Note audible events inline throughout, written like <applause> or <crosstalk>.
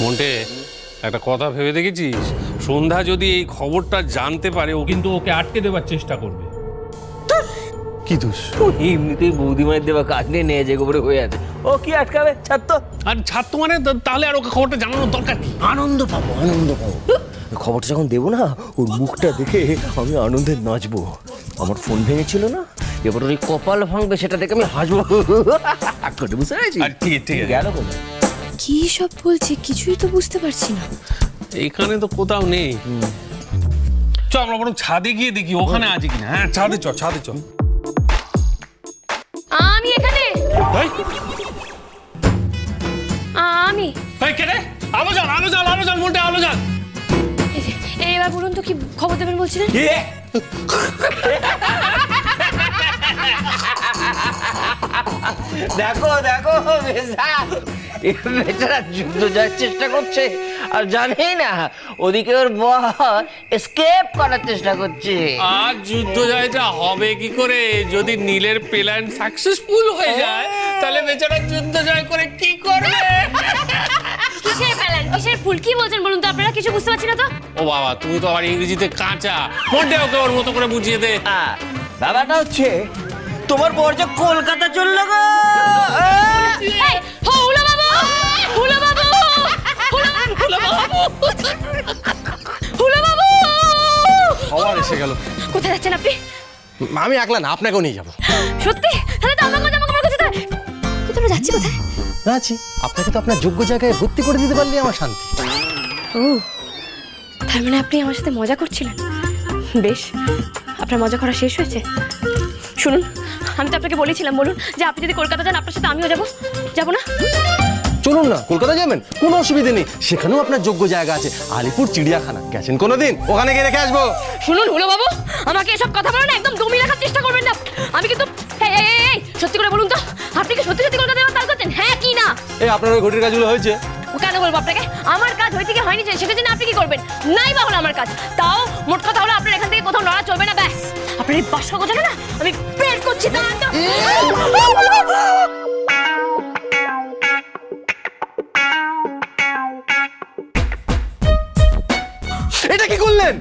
Monte একটা কথা ভেবে দেখেছিস? সন্ধ্যা যদি এই খবরটা জানতে পারে ও কিন্তু ওকে আটকে দেওয়ার চেষ্টা করবে। কি দোষ? এমনিতেই বৌদিমায়ের দেওয়া কাজ নিয়ে নিয়ে যে গোবরে হয়ে আছে। ও কি আটকাবে? তো। আর ছাত্র মানে তা- তাহলে আর ওকে খবরটা জানানোর দরকার কি? আনন্দ পাবো আনন্দ পাবো। খবরটা যখন দেবো না ওর মুখটা দেখে আমি আনন্দে নাচবো। আমার ফোন ভেঙেছিল না? এবার ওই কপাল ভাঙবে সেটা দেখে আমি হাসবো। <laughs> করে বুঝতে পেরেছি আর ঠিক আছে, ঠিক আছে। গেল কোথায়? কি সব বলছে? কিছুই তো বুঝতে পারছি না। এখানে তো কোথাও নেই। চ আমরা বরং ছাদে গিয়ে দেখি ওখানে আছে কিনা। হ্যাঁ ছাদে চ ছাদে চ। আমি এখানে। আমি। এই, কে রে? আলো জ্বাল আলো জ্বাল আলো জ্বাল মন্টে আলো জ্বাল এই যে, এবার বলুন তো কি খবর দেবেন বলছিলেন? দেখো দেখো বেজা বেচারা যুদ্ধ যাওয়ার চেষ্টা করছে আর জানি না ওদিকে ওর বর এসকেপ করার চেষ্টা করছে। আর যুদ্ধ জয়টা হবে কি করে? যদি নীলের প্ল্যান সাকসেসফুল হয়ে যায় তাহলে বেচারা যুদ্ধ জয় করে কি করবে? কিসের প্ল্যান কিসের ফুল কি বলছেন বলুন তো? আপনারা কিছু বুঝতে পারছি না তো? ও বাবা তুমি তো আবার ইংরেজিতে কাঁচা। মন্টে ওকে ওর মতো করে বুঝিয়ে দে। ব্যাপারটা হচ্ছে তোমার বর যে কলকাতা চলল গো। আহ! বাবু হুলো বাবু হুলো হুলো বাবু হুলো বাবু। আবার এসে গেল। কোথায় যাচ্ছেন আপনি? আমি একলা না আপনাকেও নিয়ে যাব। সত্যি? তাহলে তো আমাকে জামা কাপড় কোথায় কোথায় যাচ্ছি কোথায়? আপনাকে তো আপনার যোগ্য জায়গায় ভর্তি করে দিতে পারলে আমার শান্তি। ও তার মানে আপনি আমার সাথে মজা করছিলেন? বেশ আপনার মজা করা শেষ হয়েছে। শুনুন আমি তো আপনাকে বলেছিলাম বলুন যে আপনি যদি কলকাতা যান আপনার সাথে আমিও যাব। যাব না? চলুন না কলকাতা যাবেন কোনো অসুবিধে নেই। সেখানেও আপনার যোগ্য জায়গা আছে আলিপুর চিড়িয়াখানা। গেছেন কোনোদিন? ওখানে গিয়ে রেখে আসব। শুনুন হুলো বাবু আমাকে এসব কথা বলেন একদম দমিয়ে রাখার চেষ্টা করবেন না। আমি কিন্তু এই, এই, এই, এই, সত্যি করে বলুন তো আপনি কি সত্যি সত্যি কলকাতা যাওয়ার তাল করছেন? হ্যাঁ কি না? এই আপনার ওই ঘটির কাজগুলো হয়েছে। ও কেন বলব আপনাকে? আমার কাজ হয়েছে কি হয়নি সেটা জন্য আপনি কি করবেন? নাই বা হলো আমার কাজ। তাও মোট কথা হলো আপনার এখান থেকে কোথাও নড়া চলবে না ব্যাস। আপনার এই বাসা গোছানো না? আমি প্রের করছি এটা কি করলেন?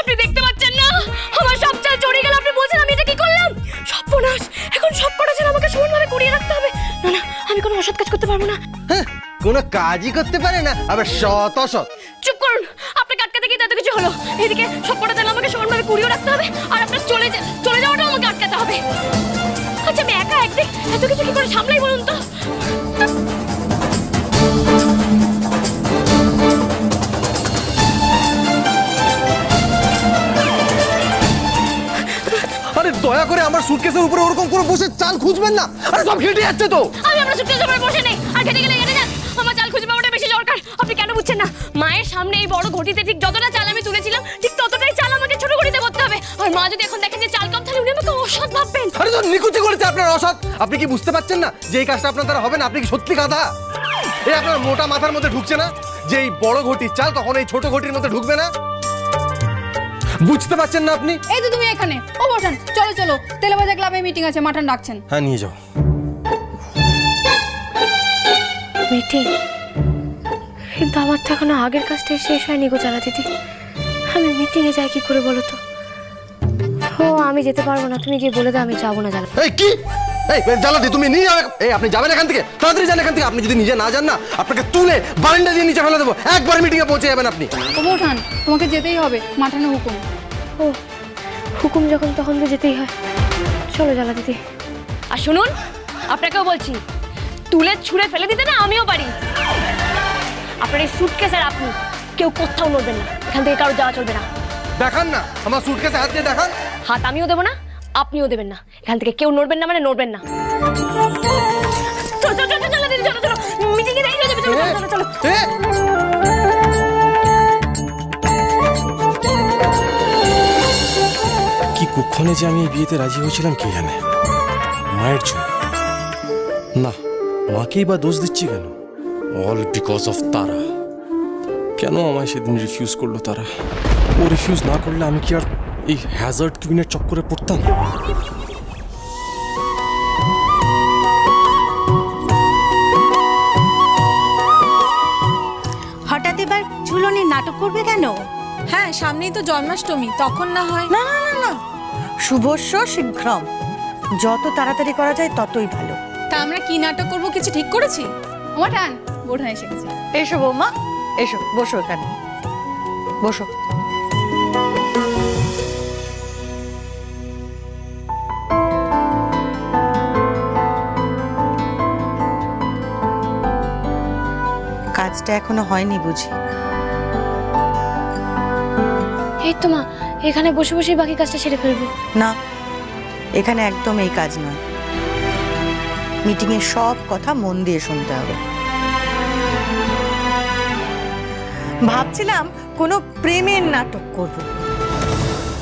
আপনি দেখতে পাচ্ছেন না? আমার সব চাল চড়ে গেল আপনি বলছেন আমি এটা কি করলাম? সব সর্বনাশ! এখন সব কটা চাল আমাকে সমানভাবে কুড়িয়ে রাখতে হবে। না না আমি কোনো অসৎ কাজ করতে পারব না। হ্যাঁ, কোনো কাজই করতে পারে না আবার সৎ অসৎ। হলো। এদিকে সব কটা চাল আমাকে সমানভাবে কুড়িয়ে রাখতে হবে আর আপনার চলে চলে যাওয়াটাও আমাকে আটকাতে হবে। আচ্ছা আমি একা একদিক এত কিছু কি করে সামলাই বলুন তো? আরে দয়া করে আমার সুটকেসের উপরে ওরকম করে বসে চাল খুঁজবেন না। আরে সব ঘেটে যাচ্ছে তো। আমি আপনার সুটকেসের উপরে বসে নেই। আর ঘেটে গেলে বুঝছেন না। মায়ের সামনে এই বড় ঘটিতে ঠিক যতটা চাল আমি তুলেছিলাম ঠিক ততটাই চাল আমাকে ছোট ঘটিতে করতে হবে। আর মা যদি এখন দেখেন যে চাল কম তাহলে উনি আমাকে অসৎ ভাববেন। আরে তো নিকুচি করেছে আপনার অসৎ আপনি কি বুঝতে পারছেন না যে এই কাজটা আপনার দ্বারা হবে না? আপনি কি সত্যি গাধা? এই আপনার মোটা মাথার মধ্যে ঢুকছে না? যে এই বড় ঘটির চাল কখনো এই ছোট ঘটির মধ্যে ঢুকবে না? বুঝতে পারছেন না আপনি? এই তো তুমি এখানে। ও বসান। চলো চলো। তেলেবাজা ক্লাবে মিটিং আছে মাটন ডাকছেন। হ্যাঁ নিয়ে যাও। মিটিং কিন্তু আমার তো এখনও আগের কাজটাই শেষ হয়নি গো জ্বালা দিদি। আমি মিটিংয়ে যাই কি করে বলো তো? ও আমি যেতে পারব না তুমি গিয়ে বলে দাও আমি যাব না জানা এই কি? এই তুমি নিয়ে যাবে এই আপনি যাবেন এখান থেকে? তাড়াতাড়ি যান এখান থেকে। আপনি যদি নিজে না যান না আপনাকে তুলে বারান্দা দিয়ে নিচে ফেলে দেবো। একবার মিটিংয়ে পৌঁছে যাবেন আপনি। ও তোমাকে যেতেই হবে। মাঠানো হুকুম। ও হুকুম যখন তখন তো যেতেই হয়। চলো জ্বালা দিদি। আর শুনুন আপনাকেও বলছি তুলে ছুঁড়ে ফেলে দিতে না আমিও পারি। আপনার এই সুটকেস আর আপনি কেউ কোথাও নড়বেন না। এখান থেকে কারও যাওয়া চলবে না। দেখান না। আমার সুটকেসে হাত দিয়ে দেখান। হাত আমিও দেবো না আপনিও দেবেন না। এখান থেকে কেউ নড়বেন না মানে নড়বেন না। কি কুক্ষণে যে আমি বিয়েতে রাজি হয়েছিলাম কে জানে? মায়ের জন্য। না মাকেই বা দোষ দিচ্ছি কেন? অল বিকজ অফ তারা কেন আমায় সেদিন রিফিউজ করল তারা? ও রিফিউজ না করলে আমি কি আর এই হ্যাজার্ড কুইনের চক্করে পড়তাম? ঝুলনির নাটক করবে কেন? হ্যাঁ সামনেই তো জন্মাষ্টমী তখন না হয়। না না না না। শুভস্য শীঘ্রম। যত তাড়াতাড়ি করা যায় ততই ভালো। তা আমরা কি নাটক করব কিছু ঠিক করেছি? আমার এসে বৌমা এসো বসো এখানে। বসো। কাজটা এখনও হয়নি বুঝি। এই তো মা এখানে বসে বসে বাকি কাজটা সেরে ফেলব। না এখানে একদম এই কাজ নয়। মিটিংয়ের সব কথা মন দিয়ে শুনতে হবে। ভাবছিলাম কোনো প্রেমের নাটক করব।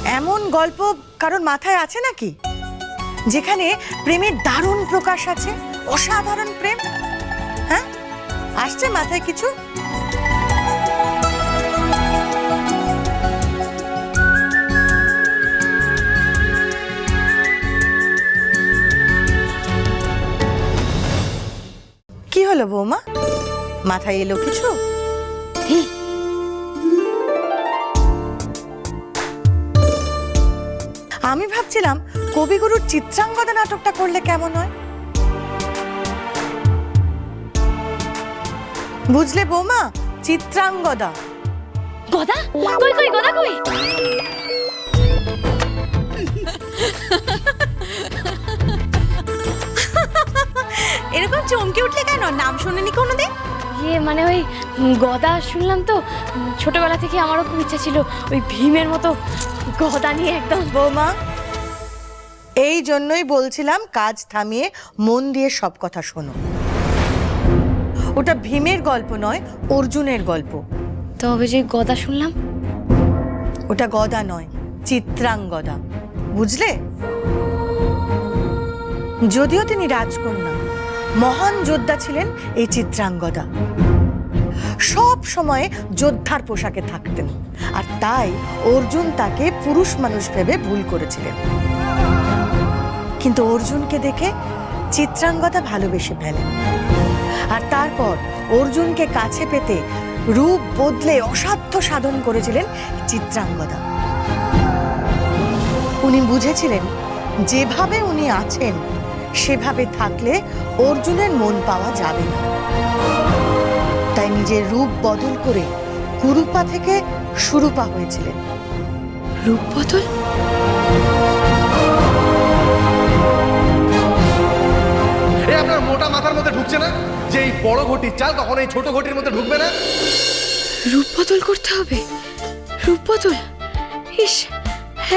এমন গল্প কারোর মাথায় আছে নাকি? যেখানে প্রেমের দারুণ প্রকাশ আছে, অসাধারণ প্রেম? হ্যাঁ? আসছে মাথায় কিছু? কি হলো বৌমা? মাথায় এলো কিছু? ভাবছিলাম কবিগুরুর চিত্রাঙ্গদা নাটকটা করলে কেমন হয়? বুঝলে বৌমা? চিত্রাঙ্গদা। গদা? কই কই গদা কই? এরকম চমকে উঠলে কেন? নাম শোনেনি কোনোদিন? ইয়ে মানে ওই গদা শুনলাম তো ছোটবেলা থেকে আমারও খুব ইচ্ছা ছিল ওই ভীমের মতো গদা নিয়ে একদম। বৌমা এই জন্যই বলছিলাম কাজ থামিয়ে মন দিয়ে সব কথা শোনো। ওটা ভীমের গল্প নয় অর্জুনের গল্প। তবে যে গদা শুনলাম। ওটা গদা নয় চিত্রাঙ্গদা। বুঝলে? যদিও তিনি রাজকন্যা মহান যোদ্ধা ছিলেন এই চিত্রাঙ্গদা। সব সময় যোদ্ধার পোশাকে থাকতেন আর তাই অর্জুন তাকে পুরুষ মানুষ ভেবে ভুল করেছিলেন। কিন্তু অর্জুনকে দেখে চিত্রাঙ্গদা ভালোবেসে ফেলেন। আর তারপর অর্জুনকে কাছে পেতে রূপ বদলে অসাধ্য সাধন করেছিলেন চিত্রাঙ্গদা। উনি বুঝেছিলেন, যেভাবে উনি আছেন, সেভাবে থাকলে অর্জুনের মন পাওয়া যাবে না। তাই নিজের রূপ বদল করে কুরুপা থেকে সুরূপা হয়েছিলেন। রূপ বদল? ঢুকছে না? যে এই বড় ঘটির চাল কখন এই ছোট ঘটির মধ্যে ঢুকবে না? রূপ বদল করতে হবে। রূপ বদল? ইস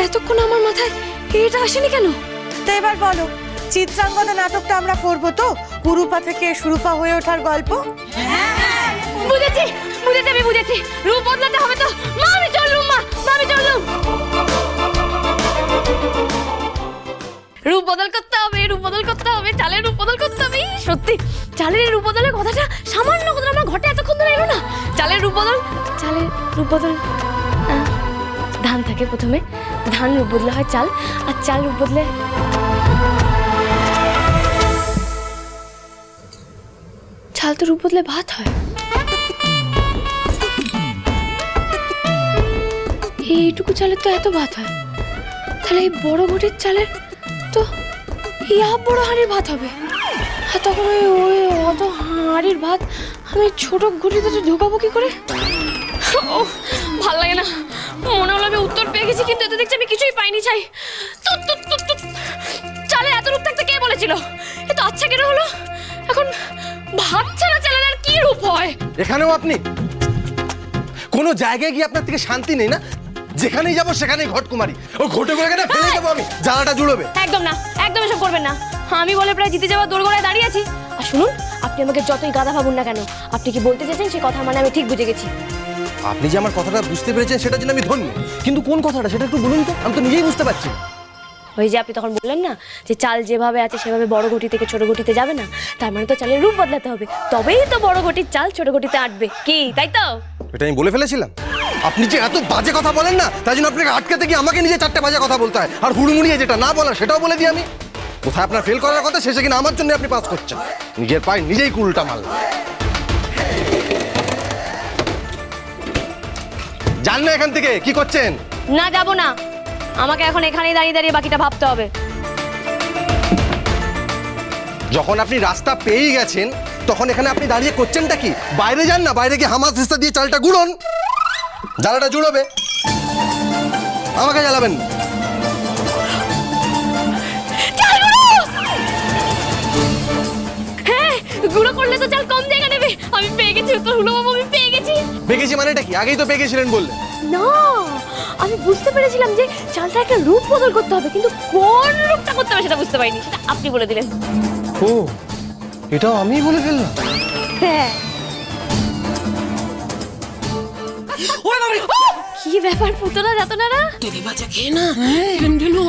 এতক্ষণ আমার মাথায় এটা আসেনি কেন? তো এবার বলো চিত্রাঙ্গদা নাটকটা আমরা করব তো? কুরুপা থেকে সুরূপা হয়ে ওঠার গল্প? বুঝেছি বুঝেছি আমি বুঝেছি। রূপ বদলাতে হবে তো। মা আমি চললুম মা মা আমি চললুম। রূপ বদল করতে হবে, রূপ বদল করতে হবে, চালের রূপ বদল করতে হবে। সত্যি, চালের রূপ বদলের কথাটা সামান্য কথা আমার ঘটে এতক্ষণ ধরে এলো না। চালের রূপ বদল, চালের রূপ বদল ধান থাকে প্রথমে। ধান রূপ বদলে হয় চাল, আর চাল রূপ বদলে চাল তো রূপ বদলে ভাত হয়। এইটুকু চালের তো এত ভাত হয়। তাহলে এই বড় ঘটির চালের তো ইয়া বড় হাঁড়ির ভাত হবে। আর তখন ওই ওই অত হাঁড়ির ভাত আমি ছোট ঘটিতে তো ঢোকাবো কি করে? ও, ভালো লাগে না। মনে হলো আমি উত্তর পেয়ে গেছি, কিন্তু এতে দেখছি আমি কিছুই পাইনি চাই। চালে এত রূপ থাকতে কে বলেছিল? এ তো আচ্ছা কেন হলো? এখন ভাত ছাড়া চালের আর কি রূপ হয়? এখানেও আপনি? কোনো জায়গায় গিয়ে আপনার থেকে শান্তি নেই না? যেখানেই যাব সেখানেই ঘটকুমারি। ও ঘটে করে কেটে ফেলে দেবো আমি। জ্বালাটা জুড়োবে। একদম না একদম এসব করবেন না। আমি বলে প্রায় জিতে যাওয়া দোরগোড়ায় দাঁড়িয়ে আছি। আর শুনুন আপনি আমাকে যতই গাধা ভাবুন না কেন আপনি কি বলতে চেয়েছেন সে কথা মানে আমি ঠিক বুঝে গেছি। আপনি যে আমার কথাটা বুঝতে পেরেছেন সেটার জন্য আমি ধন্য। কিন্তু কোন কথাটা সেটা একটু বলুন তো আমি তো নিজেই বুঝতে পারছি না। ওই যে আপনি তখন বললেন না যে চাল যেভাবে আছে সেভাবে বড় ঘটি থেকে ছোট ঘটিতে যাবে না তার মানে তো চালের রূপ বদলাতে হবে। তবেই তো বড় ঘটির চাল ছোট ঘটিতে আটবে। কি তাই তো? এটা আমি বলে ফেলেছিলাম। আপনি যে এত বাজে কথা বলেন না তাই জন্য আপনাকে আটকাতে গিয়ে আমাকে নিজে চারটে বাজে কথা বলতে হয়। আর হুড়মুড়িয়ে যেটা না বলার সেটাও বলে দিই আমি। কোথায় আপনার ফেল করার কথা শেষে কিনা আমার জন্য আপনি পাস করছেন। নিজের পায়ে নিজেই কুলটা মারলেন। যান না এখান থেকে কি করছেন? না যাব না। আমাকে এখন এখানেই দাঁড়িয়ে দাঁড়িয়ে বাকিটা ভাবতে হবে। যখন আপনি রাস্তা পেয়েই গেছেন তখন এখানে আপনি দাঁড়িয়ে করছেনটা কি? বাইরে যান না বাইরে গিয়ে হামাস হিস্তা দিয়ে চালটা গুড়ন। জ্বালাটা জুড়বে। আমাকে জ্বালাবেন। হ্যাঁ গুঁড়ো করলে তো চাল কম জায়গা নেবে। আমি পেয়ে গেছি উত্তর হলো বাবু আমি পেয়ে গেছি। পেকেছি মানেটা কি? আগেই তো বললেন না আমি বুঝতে পেরেছিলাম যে চালটা একটা রূপ বদল করতে হবে কিন্তু কোন রূপটা করতে হবে সেটা বুঝতে পারিনি সেটা আপনি বলে দিলেন। ও এটাও আমি বলে ফেললাম। হ্যাঁ। কি ব্যাপার পুতনা যাতনারা? তেলে ভাজা খেয়ে না?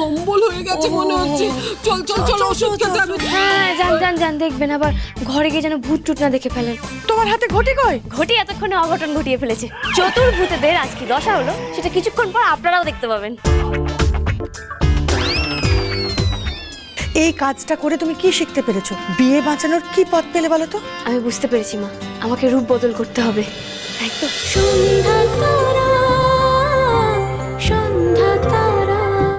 অম্বল হয়ে গেছে মনে হচ্ছে। চল চল চল ওষুধ খেতে হবে। হ্যাঁ যান যান যান দেখবেন আবার। ঘরে গিয়ে যেন ভূত টুট না দেখে ফেলেন। তোমার হাতে ঘটি কই? ঘটি এতক্ষণে অঘটন ঘটিয়ে ফেলেছে। চতুর্ভূতেদের আজ কি দশা হলো সেটা কিছুক্ষণ পর আপনারাও দেখতে পাবেন। এই কাজটা করে তুমি কি শিখতে পেরেছ? বিয়ে বাঁচানোর কি পথ পেলে বলো তো? আমি বুঝতে পেরেছি মা। আমাকে রূপ বদল করতে হবে। তাই তো? সন্ধ্যা